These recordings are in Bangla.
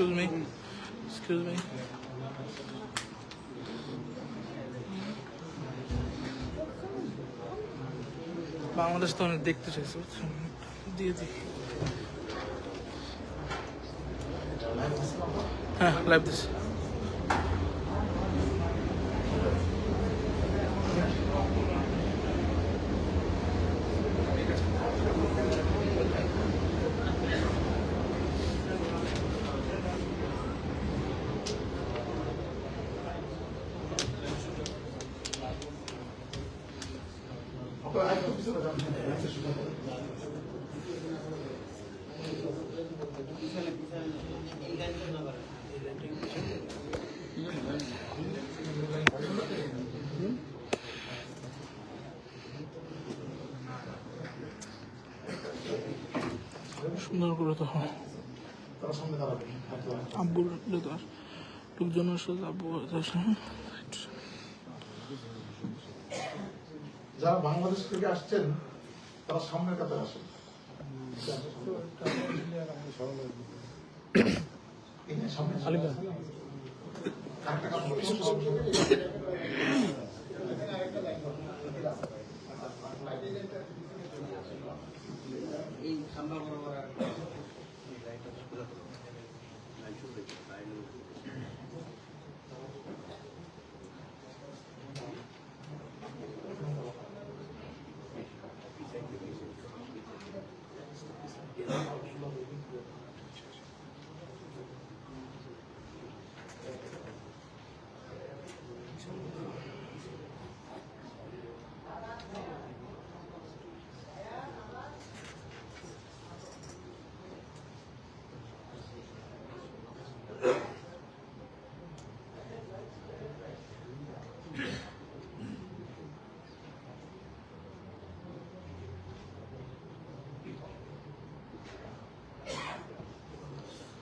Excuse me. Excuse me. Bangladesh তো অনেক দেখতে চাইছে? দিয়ে দিই হ্যাঁ লাইভ দিস সুন্দর করে তো হয় আব্বুর লেদার লোকজনের সাথে আব্বু? যারা বাংলাদেশ থেকে আসছেন তারা সামনের কাতার আসেন এই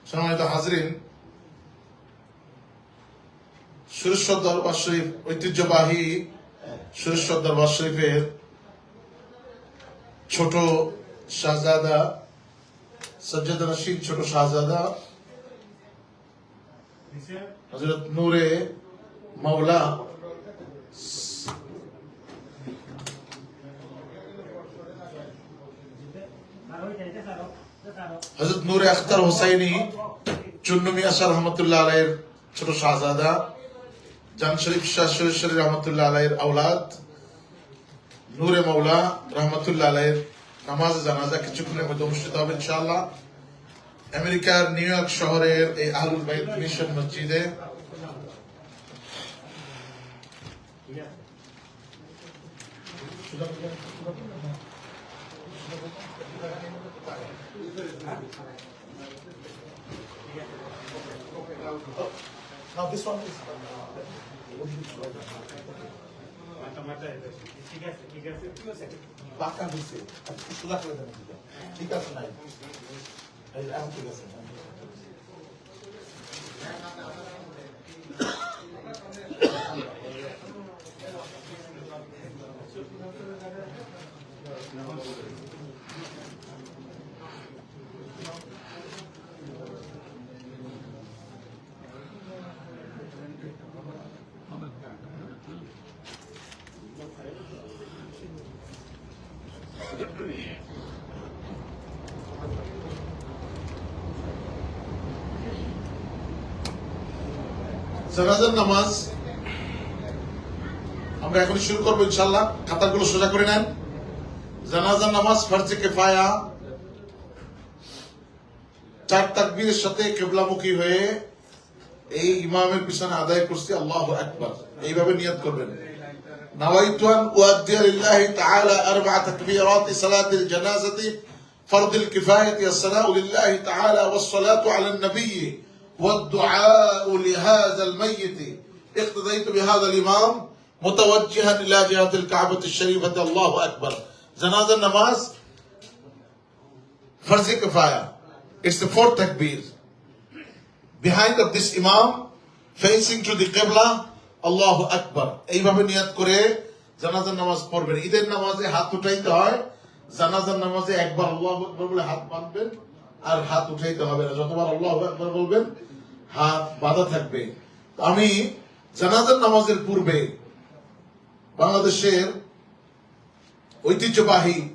সম্মানিত হাজরিন সুরেশ্বর দরবার শরীফ ঐতিহ্যবাহী সুরেশ্বর দরবার শরীফের ছোট শাহজাদা, সজ্জাদ রশিদ ছোট শাহজাদা হজরত নূরে মাওলা হজরত নূরে আখতার হোসাইনি চুন্নু মিয়া শাহ রহমতুল্লাহ আলাইয়ের ছোট শাহজাদা জান শরীফ শাহ সুরেশ্বরী রহমতুল্লাহ আলাইয়ের আওলাদ নূরে মৌলা রহমতুল্লাহ আলাইয়ের নামাজ জানাজা কিছুক্ষণের মধ্যে অনুষ্ঠিত হবে ইনশাআল্লাহ আমেরিকার নিউ ইয়র্ক শহরের এই আহলুল বাইত মিশন মসজিদে Now this one is বাঁকা হয়েছে সোজা করে দিকে। ঠিক আছে নাই এখন ঠিক আছে জানাজার নামাজ আমরা শুরু করব ইনশাল্লাহ খাতাগুলো সোজা করে নেন। জানাজার নামাজ ফার্জে কেফায়া। চার তাকবীরের সাথে কেবলামুখী হয়ে এই ইমামের পিছনে আদায় করছি আল্লাহ আকবার। এইভাবে নিয়ত করবেন। نويت أن أؤدي لله تعالى أربع تكبيرات صلاة الجنازة فرض الكفاية الصلاة لله تعالى والصلاة على النبي والدعاء لهذا الميت. اقتديت بهذا الإمام متوجها إلى جهة الكعبة الشريفة. الله أكبر. جنازة النماز فرض كفاية. It's the fourth takbir behind of this imam facing to the qibla আল্লাহ আকবার। এইভাবে করে জানাজার নামাজ পড়বেন। ঈদের নামাজে হাত উঠাইতে হয়। জানাজার নামাজে একবার আল্লাহ আকবার বলে হাত বাঁধবেন আর হাত উঠাইতে হবে না। যতবার আল্লাহ একবার বলবেন, হাত বাধা থাকবে। আমি জানাজার নামাজের পূর্বে বাংলাদেশের ঐতিহ্যবাহী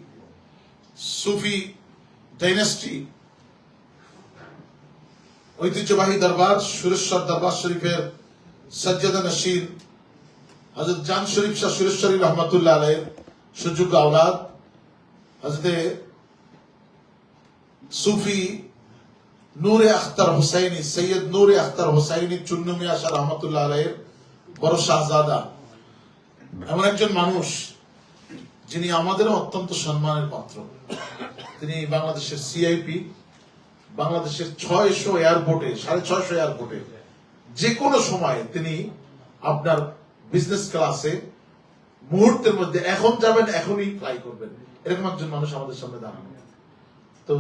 সুফি ডাইনাস্টি, ঐতিহ্যবাহী দরবার, সুরেশ্বর দরবার শরীফের সজ্জাদা নসির হজরত জান শরীফ শাহ সুরেশ্বরী রহমতুল্লাহ আলের সুযোগ্য আওলাদ হজরতে সুফি নূরে আখতার হুসাইনি, সৈয়দ নূরে আখতার হুসাইনি চুন্নু মিয়া শাহ রহমতুল্লাহ আলের বড় শাহজাদা। এমন একজন মানুষ যিনি আমাদেরও অত্যন্ত সম্মানের পাত্র। তিনি বাংলাদেশের সিআইপি বাংলাদেশের ছয়শো এয়ারপোর্টে সাড়ে ছয়শো এয়ারপোর্টে যে কোনো সময় তিনি আপনার বিজনেস ক্লাসে মুহূর্তের মধ্যে এখন যাবেন, এখনই ফ্লাই করবেন। এরকম একজন মানুষ আমাদের সামনে দাঁড়ানো। তো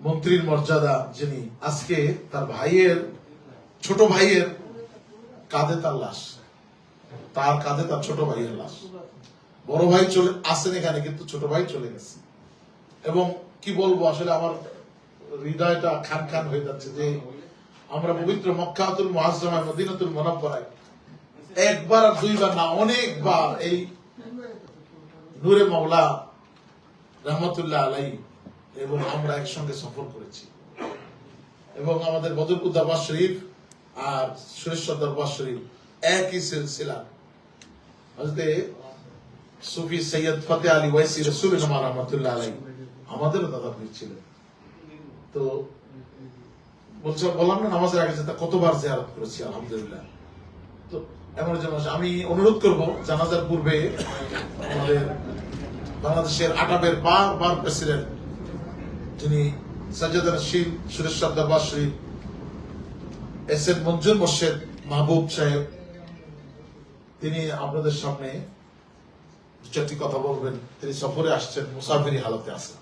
মন্ত্রীর মর্যাদা যিনি, আজকে তার ভাইয়ের, ছোট ভাইয়ের কাঁধে তার লাশ। তার কাঁধে তার ছোট ভাইয়ের লাশ। বড় ভাই চলে, আসেন এখানে, কিন্তু ছোট ভাই চলে গেছে। এবং কি বলব, আসলে আমার হৃদয়টা খান খান হয়ে যাচ্ছে যে আমরা পবিত্র মক্কাতুল মুআজ্জামায় মদিনাতুল মুনাব্বারায় একবার আর দুইবার না, অনেকবার এই নূরে মাওলা রহমতুল্লাহ আলাই এবং আমরা একসঙ্গে সফর করেছি। এবং আমাদের বদরপুর দরবার শরীফ আর সুরেশ্বর দরবার শরীফ একই সিলসিলা। হজরতে সুফি সৈয়দ ফতে আলী ওয়াইসি রসুল ইমাম রহমতুল্লাহ আলাই আমাদেরও দাদা পীর ছিলেন। তো বলছে, বললাম না, নামাজের আগে যে কতবার জিয়ারত করেছি, আলহামদুলিল্লাহ তো এমন মানুষ। আমি অনুরোধ করব, জানাজার পূর্বে আমাদের বাংলাদেশের আটাবের বার বার প্রেসিডেন্ট, যিনি সাজ্জাদ রশিদ সুরেশ্বর দরবার শরীফ এস এন মঞ্জুর মোর্শেদ, মাহবুব সাহেব, তিনি আপনাদের সামনে দু চারটি কথা বলবেন তিনি সফরে আসছেন, মুসাফিরি হালতে আছেন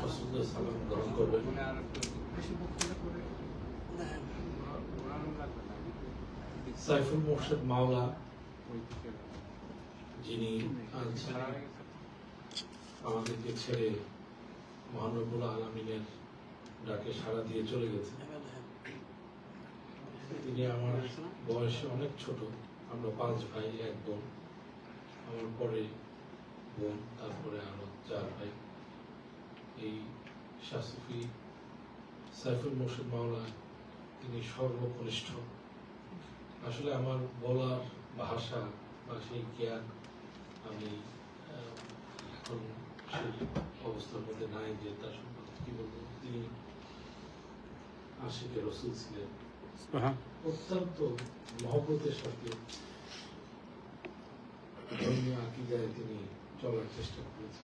পছন্দ সালাম গ্রহণ করবেন সাইফুল মোর্শেদ মাওলা যিনি আজ আমাদেরকে ছেড়ে মহানবুল আলমিনের ডাকে সাড়া দিয়ে চলে গেছে তিনি আমার বয়সে অনেক ছোট। আমরা পাঁচ ভাই, এক বোন, আমার পরে বোন, তারপরে আরও চার ভাই। এই শাসুফি সাইফুল মোর্শেদ মাওলা, তিনি সর্বকনিষ্ঠ। আসলে আমার বলার ভাষা বা সেই জ্ঞান আমি এখন সেই অবস্থার মধ্যে নাই যে তার সম্পর্কে কি বলব। তিনি আশিকের রসুল ছিলেন। অত্যন্ত মহব্বতের সাথে ধর্মীয় আকিদায় তিনি চলার চেষ্টা করেছেন।